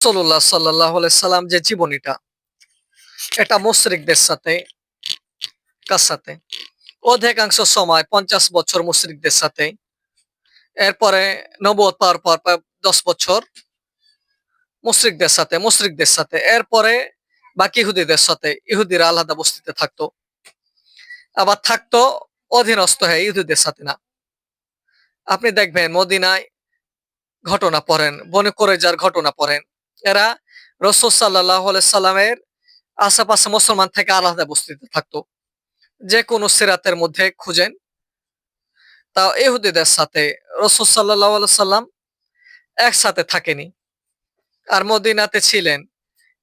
রসল্লাহ সাল্লাহ সাল্লাম যে জীবনীটা, এটা মুশরিকদের সাথে, কার সাথে? অধিকাংশ সময় পঞ্চাশ বছর মুশরিকদের সাথে, এরপরে নবদ পাওয়ার পর দশ বছর মুশরিকদের সাথে মুশরিকদের সাথে, এরপরে বাকি ইহুদিদের সাথে, ইহুদিরা আলাদা বস্তিতে থাকতো, আবার থাকতো অধীনস্থ হয়ে ইহুদিদের সাথে না। আপনি দেখবেন মদিনায় ঘটনা পড়েন, বনে করে যার ঘটনা পড়েন এরা রসদ সাল্লাহ সাল্লামের আশেপাশে মুসলমান থেকে আলাদা বস্তিতে থাকতো। যে কোনো সিরাতের মধ্যে খুঁজেন। তা এহুদিদের সাথে রসদ সাল্লাহ সাল্লাম একসাথে থাকেনি। আর মদিনাতে ছিলেন।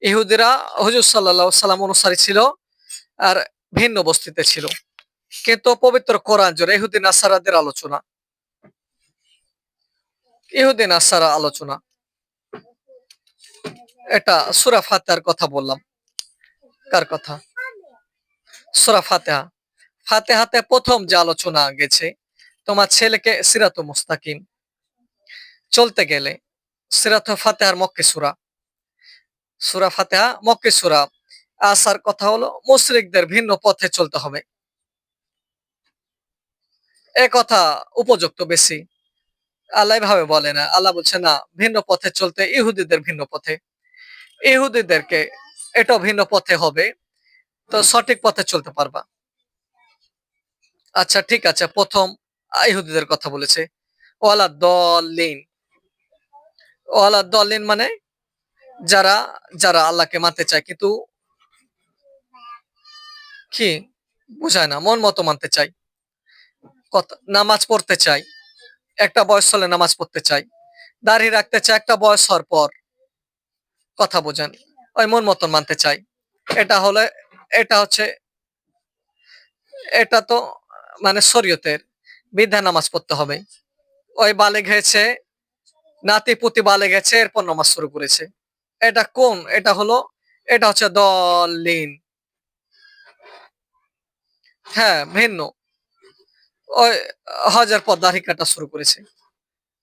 ইহুদিরা হজুর সাল্লাহ সাল্লাম অনুসারী ছিল আর ভিন্ন বস্তিতে ছিল। কিন্তু পবিত্র কোরআন জোরে ইহুদিন আসারাদের আলোচনা। ইহুদিন আসারা আলোচনা। এটা সুরা ফাতেহার কথা বললাম। কার কথা? সুরা ফাতেহা। ফাতেহাতে প্রথম যে আলোচনা গেছে, তোমার ছেলেকে সিরাত মুস্তাকিম। চলতে গেলে সিরাত ফাতেহার মক্কে সুরা। সুরা ফাতেহা, মক্কে সুরা। আসার কথা হলো, মুশরিকদের ভিন্ন পথে চলতে হবে। এ কথা উপযুক্ত বেশি। আল্লাহ ভাবে বলে না। আল্লাহ বলছে, না, ভিন্ন পথে চলতে, ইহুদিদের ভিন্ন পথে। ইহুদিদেরকে এটা ভিন্ন পথে হবে, তো সঠিক পথে চলতে পারবা। আচ্ছা ঠিক আছে, প্রথম ইহুদিদের কথা বলেছে। ওয়ালা দলিন। ওয়ালা দলিন মানে যারা যারা আল্লাহকে মানতে চায়, কিন্তু কি? বুঝায় না, মন মতো মানতে চাই নামাজ পড়তে চাই একটা বয়স হলে নামাজ পড়তে চাই দাঁড়িয়ে রাখতে চাই একটা বয়স হওয়ার পর। কথা বোঝেন। ওই মন মতন মানতে চাই। এটা হলে, এটা হচ্ছে, এটা তো মানে শরীয়তের বিধা নামাজ পড়তে হবে। ওই বালে গেছে, নাতি পুতি বালে গেছে, এরপর নামাজ শুরু করেছে। এটা কোন? এটা হলো, এটা হচ্ছে দলিন। হ্যাঁ ভিন্ন। ওই হজের পর দাড়ি কাটা শুরু করেছে।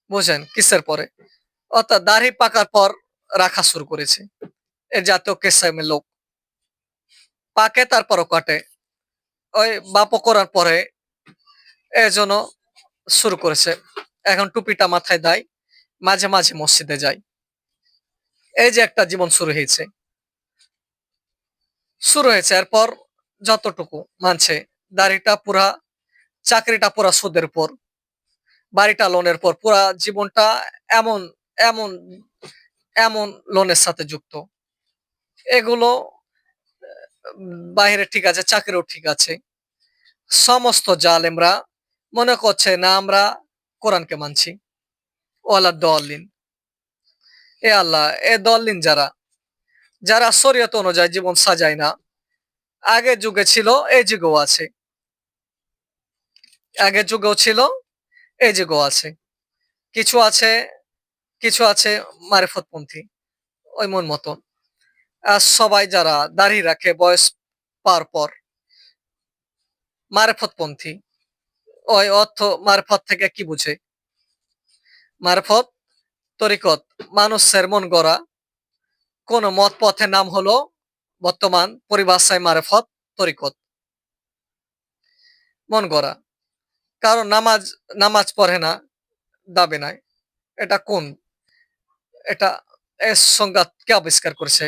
বুঝেন, কিসের পরে? অর্থাৎ দাড়ি পাকার পর রাখা শুরু করেছে। এর জাতীয় কেসাইমের লোক। পাকে তারপরও কাটে। ওই বাপও করার পরে এজন্য শুরু করেছে। এখন টুপিটা মাথায় দেয়, মাঝে মাঝে মসজিদে যায়। এই যে একটা জীবন শুরু হয়েছে। শুরু হয়েছে, এরপর যতটুকু মানছে, দাড়িটা পুরা, চাকরিটা পুরা সুদের পর বাড়িটা লোনের পর পুরা জীবনটা এমন এমন এমন লোনের সাথে যুক্ত। এগুলো বাইরে ঠিক আছে, চাকরিও ঠিক আছে। সমস্ত জালেমরা মনে করছে, না, আমরা কোরআনকে মানছি। ওয়ালা দলিন। এ আল্লাহ, এ দলিন যারা যারা শরীয়ত অনুযায়ী জীবন সাজায় না আগের যুগে ছিল এই যুগেও আছে। আগের যুগেও ছিল এই যুগেও আছে। কিছু আছে কিছু আছে মারেফতপন্থী, ওই মন মতন। সবাই যারা দাড়ি রাখে বয়স পার পর, মারেফতপন্থী, ওই অর্থ মারফত থেকে কি বুঝে? মারফত, তরিকত, মানুষের মন গড়া, কোন মত পথের নাম হলো বর্তমান পরিভাষায় মারেফত, তরিকত। মন গড়া, কারণ নামাজ নামাজ পড়ে না, দাবি নাই। এটা কোন এটা সংঘাতকে আবিষ্কার করেছে?